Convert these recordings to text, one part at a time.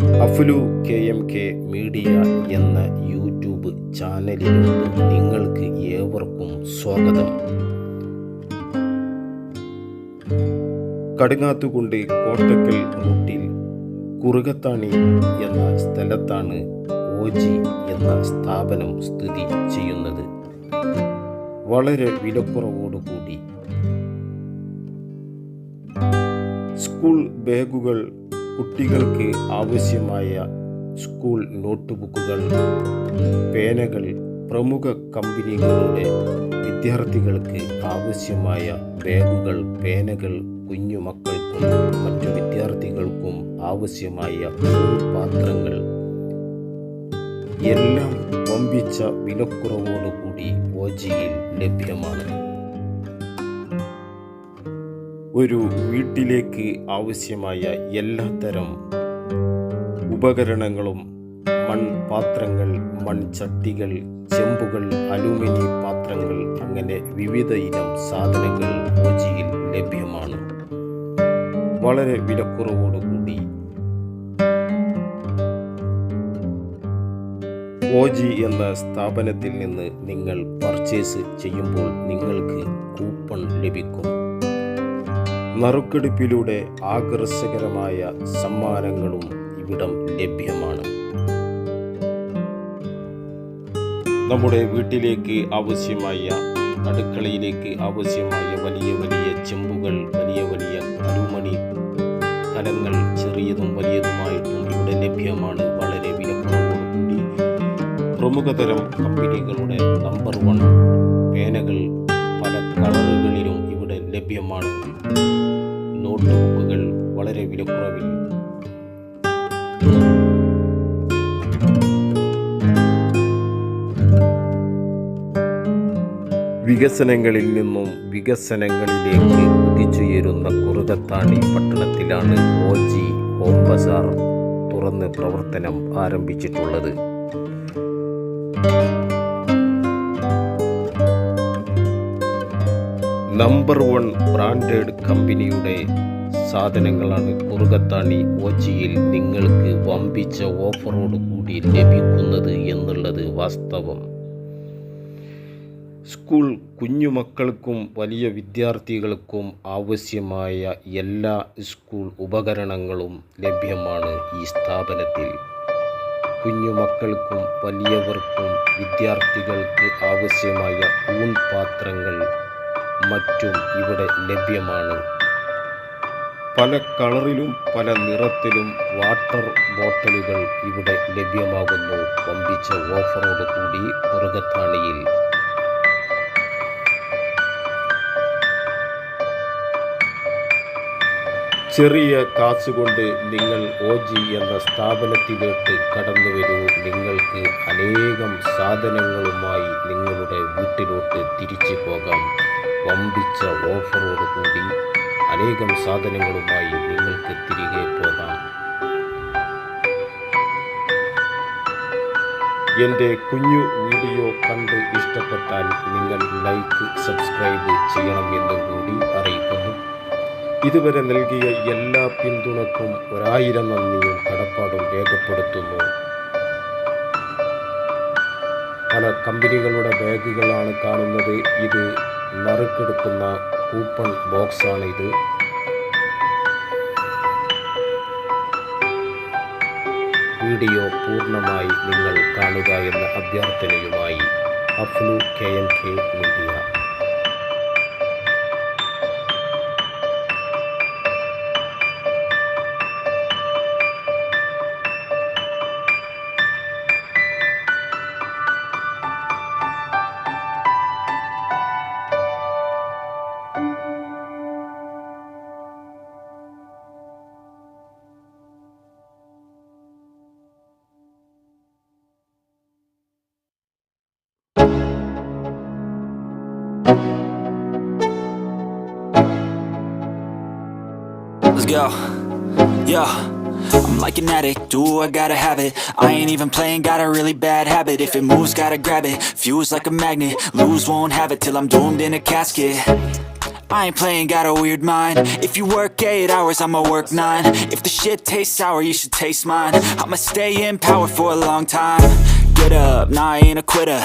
Aflu K M K media എന്ന YouTube ചാനലിലേക്ക് നിങ്ങൾക്ക് ഏവർക്കും സ്വാഗതം. കടുങ്ങാത്തുകൊണ്ട് കോട്ടക്കൽ റൂട്ടിൽ കുറുകത്താണി എന്ന സ്ഥലത്താണ് ഓജി എന്ന സ്ഥാപനം സ്ഥിതി ചെയ്യുന്നത്. വളരെ വിലക്കുറവോടുകൂടി. സ്കൂൾ ബാഗുകൾ കുട്ടികൾക്ക് ആവശ്യമായ സ്കൂൾ നോട്ട്ബുക്കുകൾ പേനകൾ പ്രമുഖ കമ്പനികളുടെ വിദ്യാർത്ഥികൾക്ക് ആവശ്യമായ ബാഗുകൾ പേനകൾ കുഞ്ഞു മക്കൾക്കും മറ്റു വിദ്യാർത്ഥികൾക്കും ആവശ്യമായ പാത്രങ്ങൾ. എല്ലാം വമ്പിച്ച വിലക്കുറവോടുകൂടി ഓജിയിൽ ലഭ്യമാണ്. ഒരു വീട്ടിലേക്ക് ആവശ്യമായ എല്ലാത്തരം ഉപകരണങ്ങളും മൺപാത്രങ്ങൾ മൺചട്ടികൾ ചെമ്പുകൾ അലുമിനി പാത്രങ്ങൾ അങ്ങനെ വിവിധ ഇനം സാധനങ്ങൾ ഓജിയിൽ ലഭ്യമാണ്. വളരെ വിലക്കുറവോടുകൂടി ഓജി എന്ന സ്ഥാപനത്തിൽ നിന്ന് നിങ്ങൾ പർച്ചേസ് ചെയ്യുമ്പോൾ നിങ്ങൾക്ക് കൂപ്പൺ ലഭിക്കും. നറുക്കെടുപ്പിലൂടെ ആകർഷകരമായ സമ്മാനങ്ങളും ഇവിടം ലഭ്യമാണ്. നമ്മുടെ വീട്ടിലേക്ക് ആവശ്യമായ അടുക്കളയിലേക്ക് ആവശ്യമായ വലിയ വലിയ ചെമ്പുകൾ വലിയ വലിയ കരുമണി കലങ്ങൾ ചെറിയതും വലിയതുമായിട്ടും ഇവിടെ ലഭ്യമാണ്. വളരെ വിലക്കുറവോടുകൂടി പ്രമുഖതരം കമ്പനികളുടെ നമ്പർ വൺ പേനകൾ പല ഇവിടെ ലഭ്യമാണ്. നോട്ട് ബുക്കുകൾ വളരെ വിലക്കുറവിൽ. വികസനങ്ങളിൽ നിന്നും വികസനങ്ങളിലേക്ക് കുതിച്ചുയരുന്ന കുറുകത്താണി പട്ടണത്തിലാണ് ഓജി ഹോം ബസാർ തുറന്ന് പ്രവർത്തനം ആരംഭിച്ചിട്ടുള്ളത്. നമ്പർ വൺ ബ്രാൻഡഡ് കമ്പനിയുടെ സാധനങ്ങളാണ് കുറുകത്താണി ഓച്ചിയിൽ നിങ്ങൾക്ക് വമ്പിച്ച ഓഫറോട് കൂടി ലഭിക്കുന്നത് എന്നുള്ളത് വാസ്തവം. സ്കൂൾ കുഞ്ഞുമക്കൾക്കും വലിയ വിദ്യാർത്ഥികൾക്കും ആവശ്യമായ എല്ലാ സ്കൂൾ ഉപകരണങ്ങളും ലഭ്യമാണ് ഈ സ്ഥാപനത്തിൽ. കുഞ്ഞുമക്കൾക്കും വലിയവർക്കും വിദ്യാർത്ഥികൾക്ക് ആവശ്യമായ ഊൺ പാത്രങ്ങൾ മറ്റും ഇവിടെ ലഭ്യമാണ്. പല കളറിലും പല നിറത്തിലും വാട്ടർ ബോട്ടലുകൾ ഇവിടെ ലഭ്യമാകുന്നു. വമ്പിച്ച ഓഫറോട് കൂടി കുറുകത്താണിയിൽ ചെറിയ കാശുകൊണ്ട് നിങ്ങൾ ഓജി എന്ന സ്ഥാപനത്തിലേക്ക് കടന്നു വരൂ. നിങ്ങൾക്ക് അനേകം സാധനങ്ങളുമായി നിങ്ങളുടെ വീട്ടിലോട്ട് തിരിച്ചു പോകാം. വമ്പിച്ച ഓഫറോട് കൂടി അനേകം സാധനങ്ങളുമായി നിങ്ങൾക്ക് തിരികെ പോകാം. എന്റെ കുഞ്ഞു വീഡിയോ കണ്ട് ഇഷ്ടപ്പെട്ടാൽ നിങ്ങൾ ലൈക്ക് സബ്സ്ക്രൈബ് ചെയ്യണമെന്നും കൂടി അറിയിക്കുന്നു. ഇതുവരെ നൽകിയ എല്ലാ പിന്തുണക്കും ഒരായിരം നന്ദിയും കടപ്പാടും രേഖപ്പെടുത്തുന്നു. പല കമ്പനികളുടെ ബാഗുകളാണ് കാണുന്നത്. ഇത് നറുക്കെടുക്കുന്ന കൂപ്പൺ ബോക്സാണ് ഇത്. വീഡിയോ പൂർണമായി നിങ്ങൾ കാണുക എന്ന അഭ്യർത്ഥനയുമായി Aflu K M K media. Let's go. Yo. I'm like an addict, do I gotta have it I ain't even playing, got a really bad habit If it moves, gotta grab it, fuse like a magnet Lose, won't have it till I'm doomed in a casket I ain't playing, got a weird mind. If you work eight hours, I'ma work nine. If the shit tastes sour, you should taste mine. I'ma stay in power for a long time. Get up, nah, I ain't a quitter.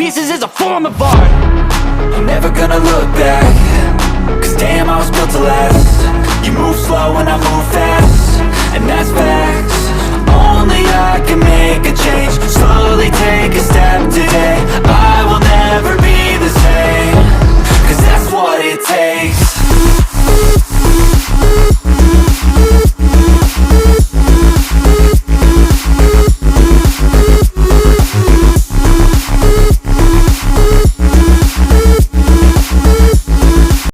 Pieces is a form of art. I'm never gonna look back, cause damn, I was built to last. You move slow and I move fast.